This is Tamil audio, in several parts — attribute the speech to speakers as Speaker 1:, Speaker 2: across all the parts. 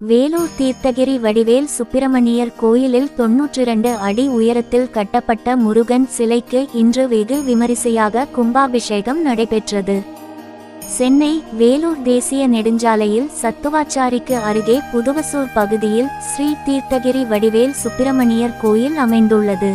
Speaker 1: வேலூர் தீர்த்தகிரி வடிவேல் சுப்பிரமணியர் கோயிலில் தொன்னூற்றிரண்டு அடி உயரத்தில் கட்டப்பட்ட முருகன் சிலைக்கு இன்று வெகு விமரிசையாக கும்பாபிஷேகம் நடைபெற்றது. சென்னை வேலூர் தேசிய நெடுஞ்சாலையில் சத்துவாச்சாரிக்கு அருகே புதுவசூர் பகுதியில் ஸ்ரீ தீர்த்தகிரி வடிவேல் சுப்பிரமணியர் கோயில் அமைந்துள்ளது.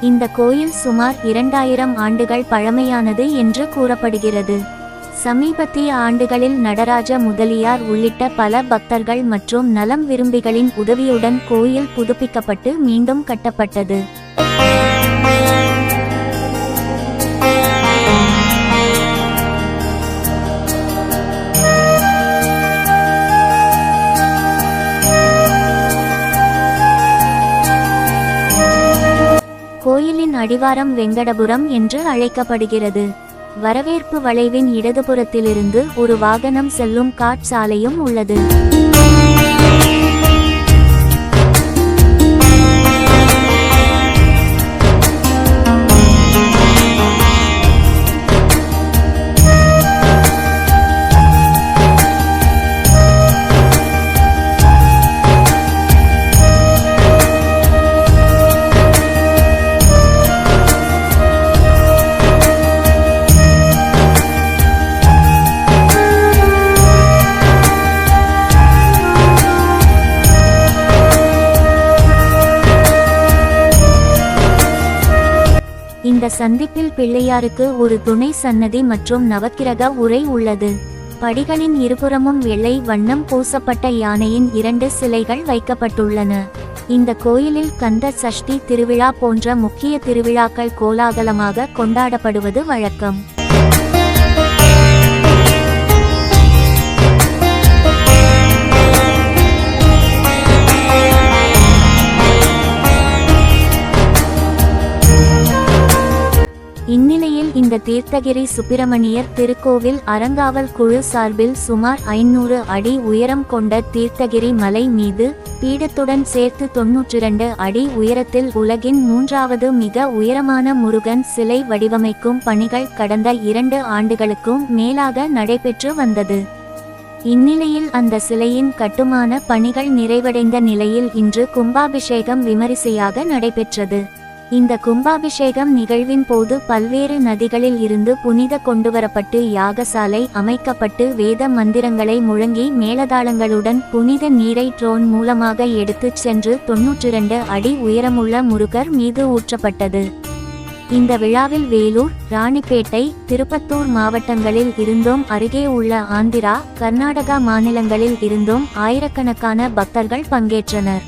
Speaker 1: இந்த கோயில் சுமார் இரண்டாயிரம் ஆண்டுகள் பழமையானது என்று கூறப்படுகிறது. சமீபத்திய ஆண்டுகளில் நடராஜ முதலியார் உள்ளிட்ட பல பக்தர்கள் மற்றும் நலம் விரும்பிகளின் உதவியுடன் கோயில் புதுப்பிக்கப்பட்டு மீண்டும் கட்டப்பட்டது. கோயிலின் அடிவாரம் வெங்கடபுரம் என்று அழைக்கப்படுகிறது. வரவேற்பு வளைவின் இடதுபுறத்திலிருந்து ஒரு வாகனம் செல்லும் காட்சாலையும் உள்ளது. இந்த சந்திப்பில் பிள்ளையாருக்கு ஒரு துணை சன்னதி மற்றும் நவக்கிரக உரை உள்ளது. படிகளின் இருபுறமும் வெள்ளை வண்ணம் பூசப்பட்ட யானையின் இரண்டு சிலைகள் வைக்கப்பட்டுள்ளன. இந்த கோயிலில் கந்த சஷ்டி திருவிழா போன்ற முக்கிய திருவிழாக்கள் கோலாகலமாக கொண்டாடப்படுவது வழக்கம். இந்நிலையில் இந்த தீர்த்தகிரி சுப்பிரமணியர் திருக்கோவில் அறங்காவல் குழு சார்பில் சுமார் ஐநூறு அடி உயரம் கொண்ட தீர்த்தகிரி மலை மீது பீடத்துடன் சேர்த்து தொன்னூற்றிரண்டு அடி உயரத்தில் உலகின் மூன்றாவது மிக உயரமான முருகன் சிலை வடிவமைக்கும் பணிகள் கடந்த இரண்டு ஆண்டுகளுக்கும் மேலாக நடைபெற்று வந்தது. இந்நிலையில் அந்த சிலையின் கட்டுமான பணிகள் நிறைவடைந்த நிலையில் இன்று கும்பாபிஷேகம் விமரிசையாக நடைபெற்றது. இந்த கும்பாபிஷேகம் நிகழ்வின் போது பல்வேறு நதிகளில் இருந்து புனித கொண்டுவரப்பட்டு யாகசாலை அமைக்கப்பட்டு வேத மந்திரங்களை முழங்கி மேலதாளங்களுடன் புனித நீரை ட்ரோன் மூலமாக எடுத்துச் சென்று தொன்னூற்றிரண்டு அடி உயரமுள்ள முருகர் மீது ஊற்றப்பட்டது. இந்த விழாவில் வேலூர் ராணிப்பேட்டை திருப்பத்தூர் மாவட்டங்களில் இருந்தும் அருகே உள்ள ஆந்திரா கர்நாடகா மாநிலங்களில் இருந்தும் ஆயிரக்கணக்கான பக்தர்கள் பங்கேற்றனர்.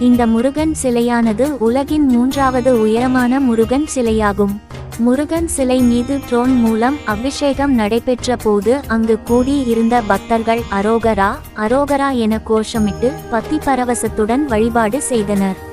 Speaker 1: இந்த முருகன் சிலையானது உலகின் மூன்றாவது உயரமான முருகன் சிலையாகும். முருகன் சிலை மீது ட்ரோன் மூலம் அபிஷேகம் நடைபெற்ற போது அங்கு கூடி இருந்த பக்தர்கள் அரோகரா அரோகரா என கோஷமிட்டு பக்தி பரவசத்துடன் வழிபாடு செய்தனர்.